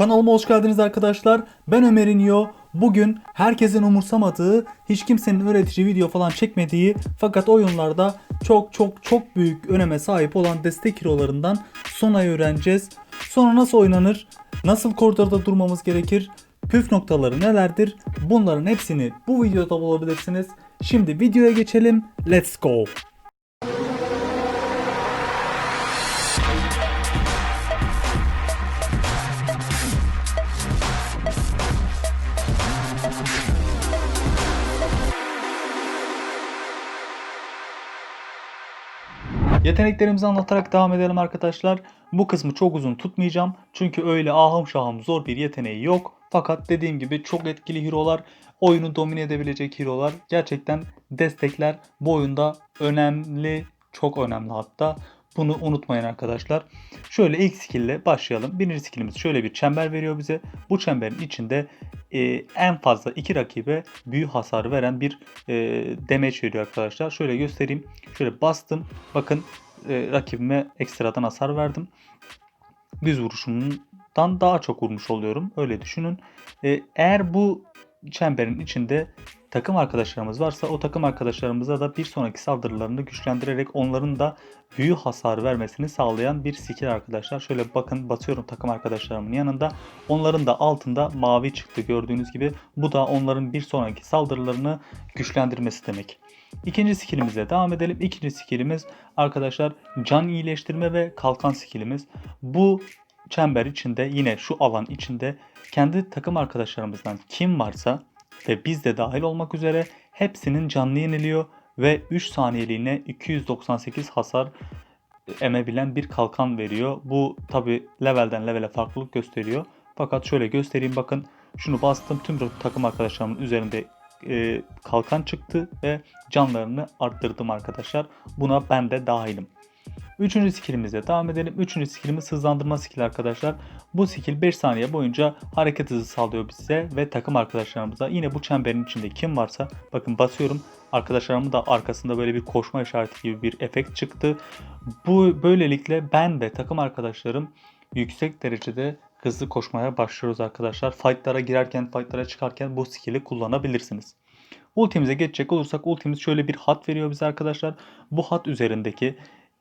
Kanalıma hoş geldiniz arkadaşlar. Ben Ömer'in Yo. Bugün herkesin umursamadığı, hiç kimsenin öğretici video falan çekmediği fakat oyunlarda çok çok çok büyük öneme sahip olan destek hero'larından Sona'yı öğreneceğiz. Sona nasıl oynanır? Nasıl koridorda durmamız gerekir? Püf noktaları nelerdir? Bunların hepsini bu videoda bulabilirsiniz. Şimdi videoya geçelim. Let's go. Yeteneklerimizi anlatarak devam edelim arkadaşlar. Bu kısmı çok uzun tutmayacağım. Çünkü öyle ahım şahım zor bir yeteneği yok. Fakat dediğim gibi çok etkili hero'lar, oyunu domine edebilecek hero'lar. Gerçekten destekler bu oyunda önemli, çok önemli hatta. Bunu unutmayın arkadaşlar. Şöyle ilk skill ile başlayalım. Birinci skillimiz şöyle bir çember veriyor bize. Bu çemberin içinde e, en fazla iki rakibe büyü hasarı veren bir e, damage veriyor arkadaşlar. Şöyle göstereyim. Şöyle bastım. Bakın e, rakibime ekstradan hasar verdim. Düz vuruşumdan daha çok vurmuş oluyorum. Öyle düşünün. E, eğer bu çemberin içinde takım arkadaşlarımız varsa o takım arkadaşlarımıza da bir sonraki saldırılarını güçlendirerek onların da büyü hasarı vermesini sağlayan bir skill arkadaşlar. Şöyle bakın basıyorum takım arkadaşlarımın yanında. Onların da altında mavi çıktı gördüğünüz gibi. Bu da onların bir sonraki saldırılarını güçlendirmesi demek. İkinci skillimize devam edelim. İkinci skillimiz arkadaşlar can iyileştirme ve kalkan skillimiz. Bu çember içinde yine şu alan içinde kendi takım arkadaşlarımızdan kim varsa ve biz de dahil olmak üzere hepsinin canlı yeniliyor ve 3 saniyeliğine 298 hasar emebilen bir kalkan veriyor. Bu tabi levelden levele farklılık gösteriyor. Fakat şöyle göstereyim bakın şunu bastım tüm takım arkadaşlarımın üzerinde e, kalkan çıktı ve canlarını arttırdım arkadaşlar. Buna ben de dahilim. Üçüncü skillimize devam edelim. Üçüncü skillimiz hızlandırma skill arkadaşlar. Bu skill 5 saniye boyunca hareket hızı sağlıyor bize ve takım arkadaşlarımıza. Yine bu çemberin içinde kim varsa bakın basıyorum. Arkadaşlarımın da arkasında böyle bir koşma işareti gibi bir efekt çıktı. Bu böylelikle ben ve takım arkadaşlarım yüksek derecede hızlı koşmaya başlıyoruz arkadaşlar. Fightlara girerken, fightlara çıkarken bu skill'i kullanabilirsiniz. Ultimize geçecek olursak ultimiz şöyle bir hat veriyor bize arkadaşlar. Bu hat üzerindeki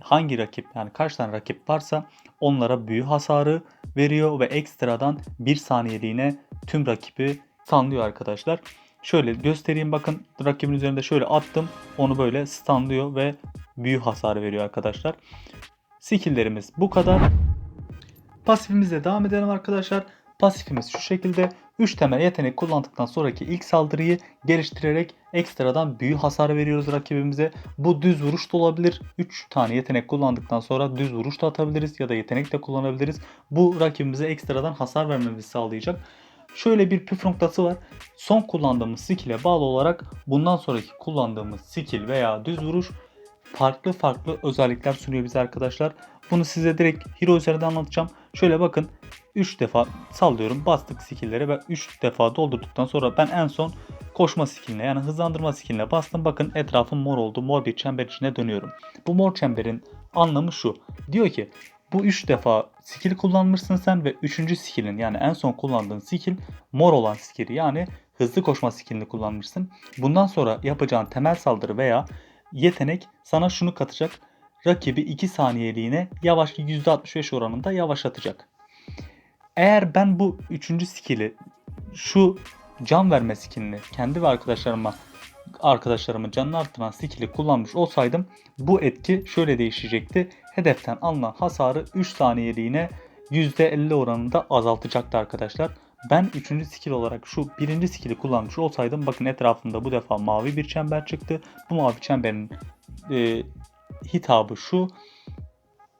hangi rakip yani kaç tane rakip varsa onlara büyü hasarı veriyor ve ekstradan 1 saniyeliğine tüm rakibi stunlıyor arkadaşlar. Şöyle göstereyim bakın rakibin üzerinde şöyle attım onu böyle stunlıyor ve büyü hasarı veriyor arkadaşlar. Skilllerimiz bu kadar. Pasifimizle devam edelim arkadaşlar. Pasifimiz şu şekilde 3 temel yetenek kullandıktan sonraki ilk saldırıyı geliştirerek ekstradan büyü hasarı veriyoruz rakibimize. Bu düz vuruş da olabilir. 3 tane yetenek kullandıktan sonra düz vuruş da atabiliriz ya da yetenek de kullanabiliriz. Bu rakibimize ekstradan hasar vermemizi sağlayacak. Şöyle bir püf noktası var. Son kullandığımız skill'e bağlı olarak bundan sonraki kullandığımız skill veya düz vuruş farklı farklı özellikler sunuyor bize arkadaşlar. Bunu size direkt hero üzerinden anlatacağım. Şöyle bakın 3 defa sallıyorum bastık skill'lere ve 3 defa doldurduktan sonra ben en son koşma skilline yani hızlandırma skilline bastım. Bakın etrafım mor oldu. Mor bir çember içine dönüyorum. Bu mor çemberin anlamı şu. Diyor ki bu 3 defa skill kullanmışsın sen ve 3. skillin yani en son kullandığın skill mor olan skill'i yani hızlı koşma skillini kullanmışsın. Bundan sonra yapacağın temel saldırı veya yetenek sana şunu katacak. Rakibi 2 saniyeliğine yavaş %65 oranında yavaşlatacak. Eğer ben bu 3. skill'i şu can verme skillini kendi ve arkadaşlarıma arkadaşlarımın canını arttıran skill'i kullanmış olsaydım bu etki şöyle değişecekti. Hedeften alınan hasarı 3 saniyeliğine %50 oranında azaltacaktı arkadaşlar. Ben 3. skill olarak şu birinci skill'i kullanmış olsaydım bakın etrafında bu defa mavi bir çember çıktı. Bu mavi çemberin e, hitabı şu.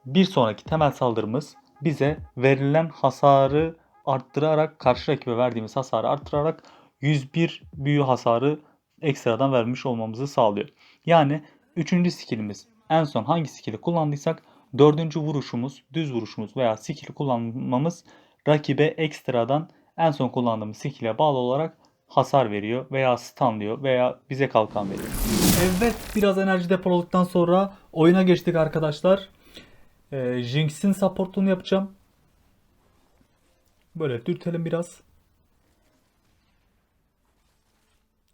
Bir sonraki temel saldırımız bize verilen hasarı arttırarak karşı rakibe verdiğimiz hasarı arttırarak 101 büyü hasarı ekstradan vermiş olmamızı sağlıyor. Yani 3. skillimiz en son hangi skill'i kullandıysak 4. vuruşumuz, düz vuruşumuz veya skill'i kullanmamız rakibe ekstradan en son kullandığımız skill'e bağlı olarak hasar veriyor veya stunlıyor veya bize kalkan veriyor. Evet biraz enerji depoladıktan sonra oyuna geçtik arkadaşlar. Ee, Jinx'in supportunu yapacağım. Böyle dürtelim biraz.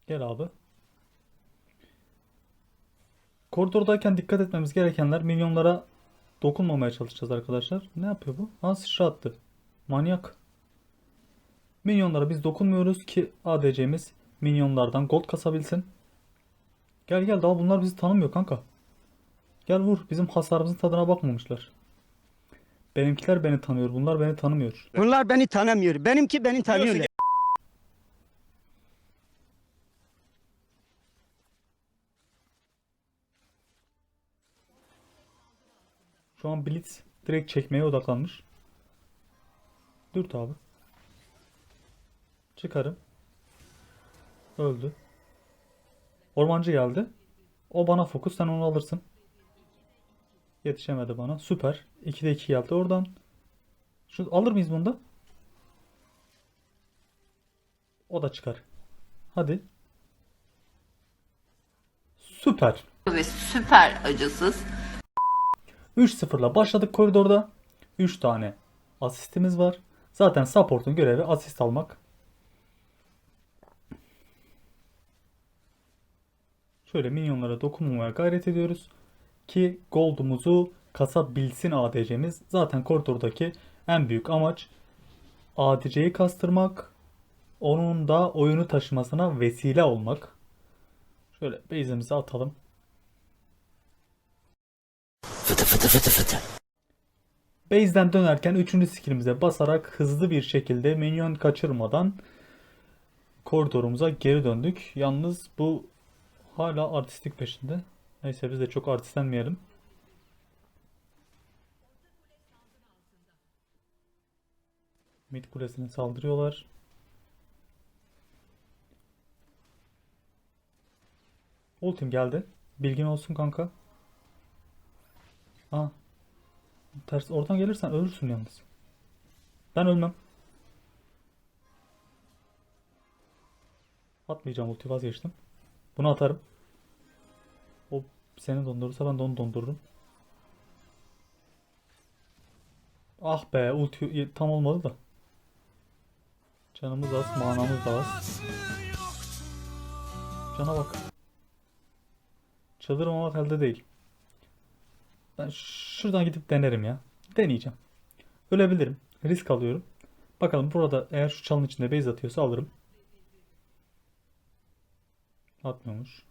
Gel abi. Koridordayken dikkat etmemiz gerekenler minyonlara dokunmamaya çalışacağız arkadaşlar. Ne yapıyor bu? Aa sıçra attı. Manyak. Minyonlara biz dokunmuyoruz ki ADC'miz minyonlardan gold kasabilsin. Gel gel daha bunlar bizi tanımıyor kanka. Gel vur. Bizim hasarımızın tadına bakmamışlar. Benimkiler beni tanıyor. Bunlar beni tanımıyor. Bunlar beni tanımıyor. Benimki beni tanıyorlar. Şu an Blitz direkt çekmeye odaklanmış. Dürt abi. Çıkarım. Öldü. Ormancı geldi. O bana fokus sen onu alırsın. Yetişemedi bana. Süper. 2'de 2 geldi oradan. Şu alır mıyız bunu da? O da çıkar. Hadi. Süper. ve süper acısız 3-0'la başladık koridorda. 3 tane asistimiz var. Zaten support'un görevi asist almak. Şöyle minyonlara dokunmamaya gayret ediyoruz. Ki gold'umuzu kasabilsin ADC'miz. Zaten koridordaki en büyük amaç ADC'yi kastırmak. Onun da oyunu taşımasına vesile olmak. Şöyle base'imizi atalım. Base'den dönerken 3. skillimize basarak hızlı bir şekilde minyon kaçırmadan koridorumuza geri döndük. Yalnız bu hala artistik peşinde. Neyse biz de çok artistlenmeyelim. Mid kulesine saldırıyorlar. Ultim geldi. Bilgin olsun kanka. Aa. Ters oradan gelirsen ölürsün yalnız. Ben ölmem. Atmayacağım ulti vazgeçtim. Bunu atarım. O seni dondurursa ben de onu dondururum. Ah be ulti tam olmadı da. Canımız az, manamız da az. Cana bak. Çıldırmamak elde değil. Ben şuradan gidip denerim ya. Deneyeceğim. Ölebilirim. Risk alıyorum. Bakalım burada eğer şu çalın içinde base atıyorsa alırım. Atmıyormuş.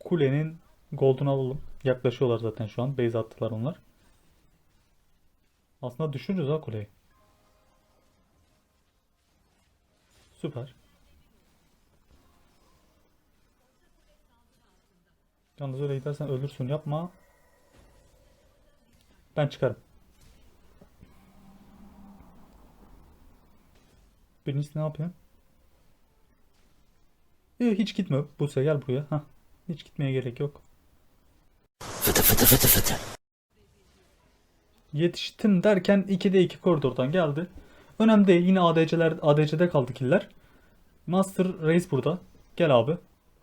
Kulenin gold'unu alalım. Yaklaşıyorlar zaten şu an. Base attılar onlar. Aslında düşürürüz ha kuleyi. Süper. Yalnız öyle gidersen ölürsün yapma. Ben çıkarım. Birincisi ne yapıyor? Ee, hiç gitme. Buse gel buraya. Hah. Hiç gitmeye gerek yok. Yetiştim derken 2'de 2 koridordan geldi. Önemli değil. Yine ADC'ler ADC'de kaldı killer. Master Race burada. Gel abi.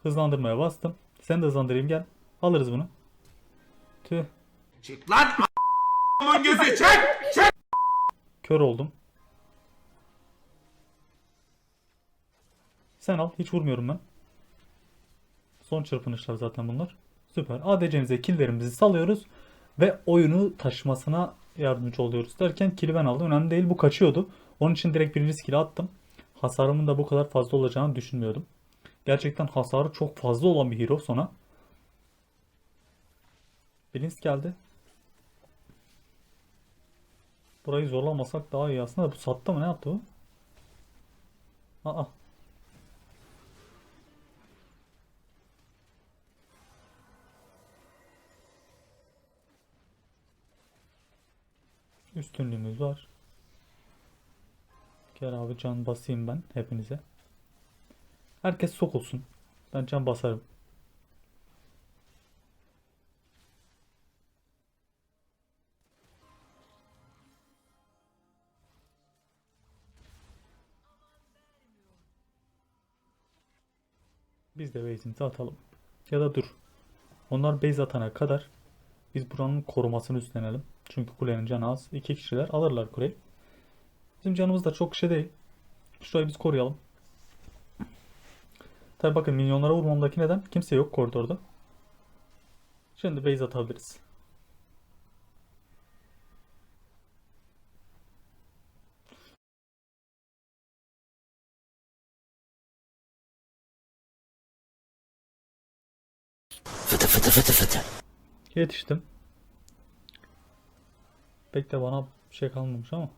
Hızlandırmaya bastım. Sen de hızlandırayım gel. Alırız bunu. Tüh. Çık lan a**ın gözü çek! Çek! Kör oldum. Sen al. Hiç vurmuyorum ben. Son çırpınışlar zaten bunlar. Süper. ADC'mize killlerimizi salıyoruz. Ve oyunu taşımasına yardımcı oluyoruz. Derken kill'i ben aldım. Önemli değil. Bu kaçıyordu. Onun için direkt birinci skill'i attım. Hasarımın da bu kadar fazla olacağını düşünmüyordum. Gerçekten hasarı çok fazla olan bir hero sona. Blitz geldi. Burayı zorlamasak daha iyi aslında. Bu sattı mı? Ne yaptı bu? Aa. Üstünlüğümüz var. Gel abi can basayım ben hepinize. Herkes sokulsun. Ben can basarım. Biz de base'imizi atalım. Ya da dur. Onlar base atana kadar biz buranın korumasını üstlenelim. Çünkü kulenin canı az. İki kişiler alırlar kuleyi. Bizim canımız da çok şey değil. Şurayı biz koruyalım. Tabi bakın minyonlara vurmamdaki neden? Kimse yok koridorda. Şimdi base atabiliriz. Fıtı fıtı fıtı fıtı. Yetiştim. Pek de bana şey kalmamış ama.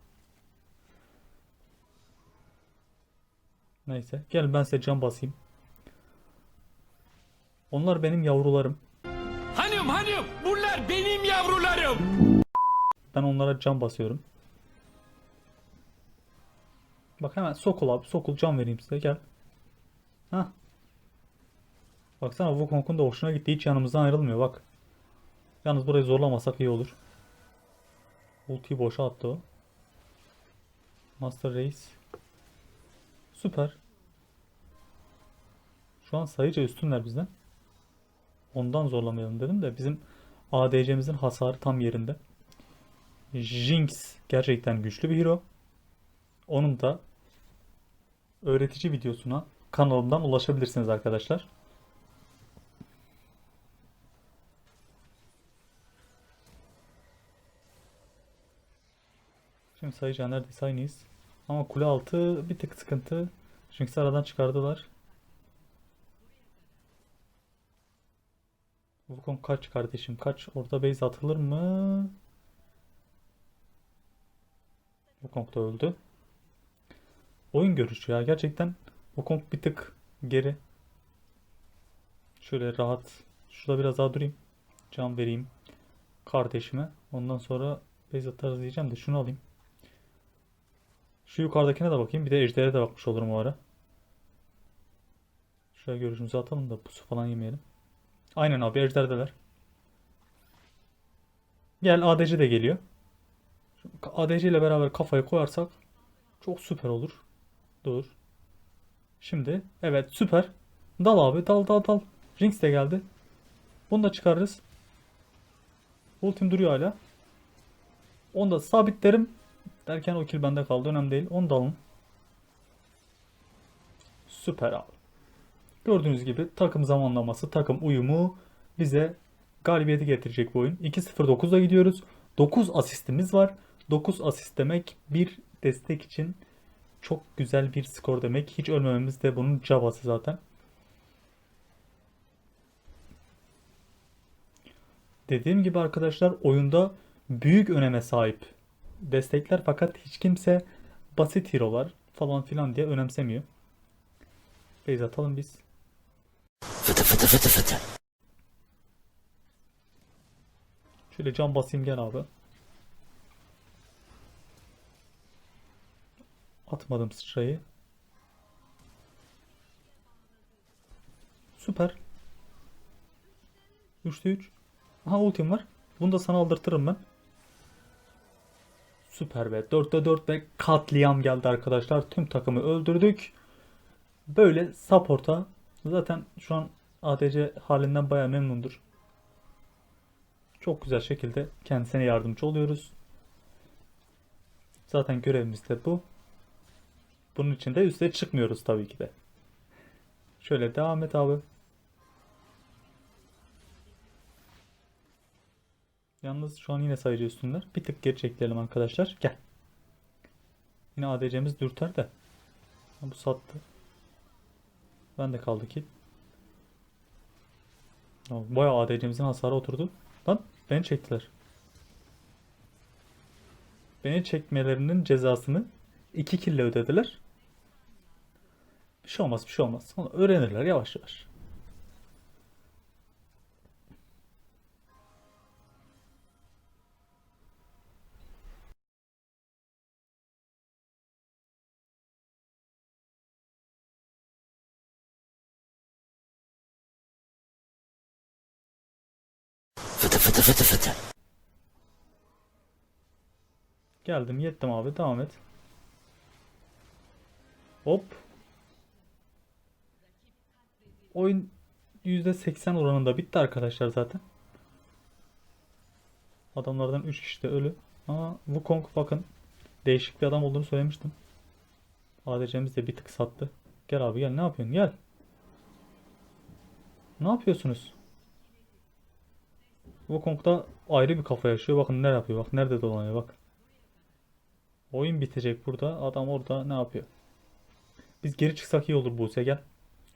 Neyse. Gel ben size can basayım. Onlar benim yavrularım. Hanım hanım bunlar benim yavrularım. Ben onlara can basıyorum. Bak hemen sokul abi. Sokul can vereyim size. Gel. Hah. Baksana Wukong'un da hoşuna gitti. Hiç yanımızdan ayrılmıyor bak. Yalnız burayı zorlamasak iyi olur. Ultiyi boşa attı o. Master Race. Süper. Şu an sayıca üstünler bizden. Ondan zorlamayalım dedim de bizim ADC'mizin hasarı tam yerinde. Jinx gerçekten güçlü bir hero. Onun da öğretici videosuna kanalımdan ulaşabilirsiniz arkadaşlar. Şimdi sayacağım neredeyse aynıyız. Ama kule altı bir tık sıkıntı. Jinx'i aradan çıkardılar. Wukong kaç kardeşim kaç? Orada base atılır mı? Wukong da öldü. Oyun görüşü ya. Gerçekten Wukong bir tık geri. Şöyle rahat. Şurada biraz daha durayım. Can vereyim kardeşime. Ondan sonra base atarız diyeceğim de şunu alayım. Şu yukarıdakine de bakayım. Bir de ejdere de bakmış olurum o ara. Şöyle görüşümüzü atalım da pusu falan yemeyelim. Aynen abi ejderdeler. Gel ADC de geliyor. ADC ile beraber kafayı koyarsak çok süper olur. Dur. Şimdi evet süper. Dal abi dal dal dal. Jinx de geldi. Bunu da çıkarırız. Ultim duruyor hala. Onu da sabitlerim. Derken o kill bende kaldı. Önemli değil. Onu da alın. Süper abi. Gördüğünüz gibi takım zamanlaması, takım uyumu bize galibiyeti getirecek bu oyun. 2-0-9'da gidiyoruz. 9 asistimiz var. 9 asist demek bir destek için çok güzel bir skor demek. Hiç ölmememiz de bunun cabası zaten. Dediğim gibi arkadaşlar oyunda büyük öneme sahip destekler fakat hiç kimse basit hero'lar falan filan diye önemsemiyor. Base atalım biz. Fıtı fıtı fıtı fıtı. Şöyle can basayım gel abi. Atmadım sıçrayı. Süper. 3'te 3. Aha ultim var. Bunu da sana aldırtırım ben. Süper be. 4'te 4 ve katliam geldi arkadaşlar. Tüm takımı öldürdük. Böyle support'a zaten şu an ADC halinden baya memnundur. Çok güzel şekilde kendisine yardımcı oluyoruz. Zaten görevimiz de bu. Bunun için de üste çıkmıyoruz tabii ki de. Şöyle devam et abi. Yalnız şu an yine sayıcı üstünler. Bir tık geri çekilelim arkadaşlar. Gel. Yine ADC'miz dürter de. Bu sattı. Ben de kaldı ki. Bayağı ADC'mizin hasarı oturdu. Lan beni çektiler. Beni çekmelerinin cezasını iki kille ödediler. Bir şey olmaz bir şey olmaz. Onu öğrenirler yavaş yavaş. Geldim yettim abi devam et. Hop. Oyun %80 oranında bitti arkadaşlar zaten. Adamlardan 3 kişi de ölü. Ama Wukong bakın değişik bir adam olduğunu söylemiştim. ADC'miz de bir tık sattı. Gel abi gel ne yapıyorsun gel. Ne yapıyorsunuz? Wukong da ayrı bir kafa yaşıyor. Bakın ne yapıyor bak nerede dolanıyor bak. Oyun bitecek burada. Adam orada ne yapıyor? Biz geri çıksak iyi olur Buse gel.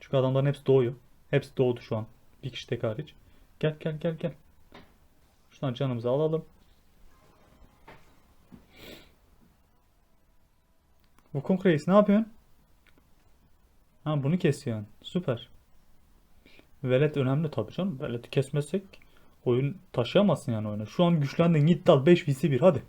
Çünkü adamların hepsi doğuyor. Hepsi doğdu şu an. Bir kişi tek hariç. Gel gel gel gel. Şuradan canımızı alalım. Wukong Reis ne yapıyorsun? Ha bunu kesiyorsun. Süper. Velet önemli tabii canım. Velet'i kesmezsek oyun taşıyamazsın yani oyunu. Şu an güçlendin. Git dal 5 vs 1 hadi.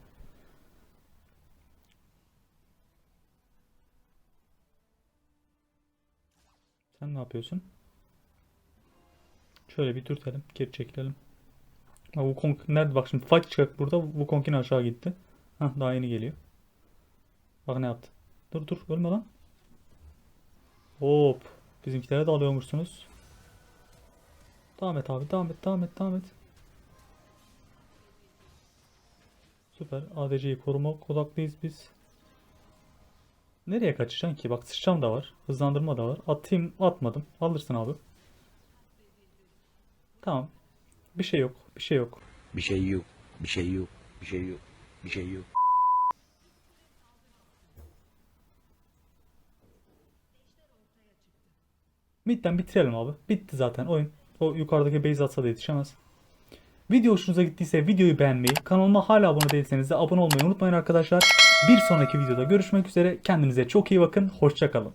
Sen ne yapıyorsun? Şöyle bir dürtelim. Geri çekilelim. Ha, Wukong nerede? Bak şimdi fight çıkacak burada. Wukong yine aşağı gitti. Hah daha yeni geliyor. Bak ne yaptı. Dur dur ölme lan. Hop. Bizimkilere de alıyormuşsunuz. Devam et abi. Devam et. Devam et. Devam et. Süper. ADC'yi korumak odaklıyız biz. Nereye kaçacaksın ki? Bak sıçram da var. Hızlandırma da var. Atayım atmadım. Alırsın abi. Tamam. Bir şey yok. Bir şey yok. Bir şey yok. Bir şey yok. Bir şey yok. Bir şey yok. Mid'den bitirelim abi. Bitti zaten oyun. O yukarıdaki base atsa da yetişemez. Video hoşunuza gittiyse videoyu beğenmeyi, kanalıma hala abone değilseniz de abone olmayı unutmayın arkadaşlar. Bir sonraki videoda görüşmek üzere. Kendinize çok iyi bakın. Hoşçakalın.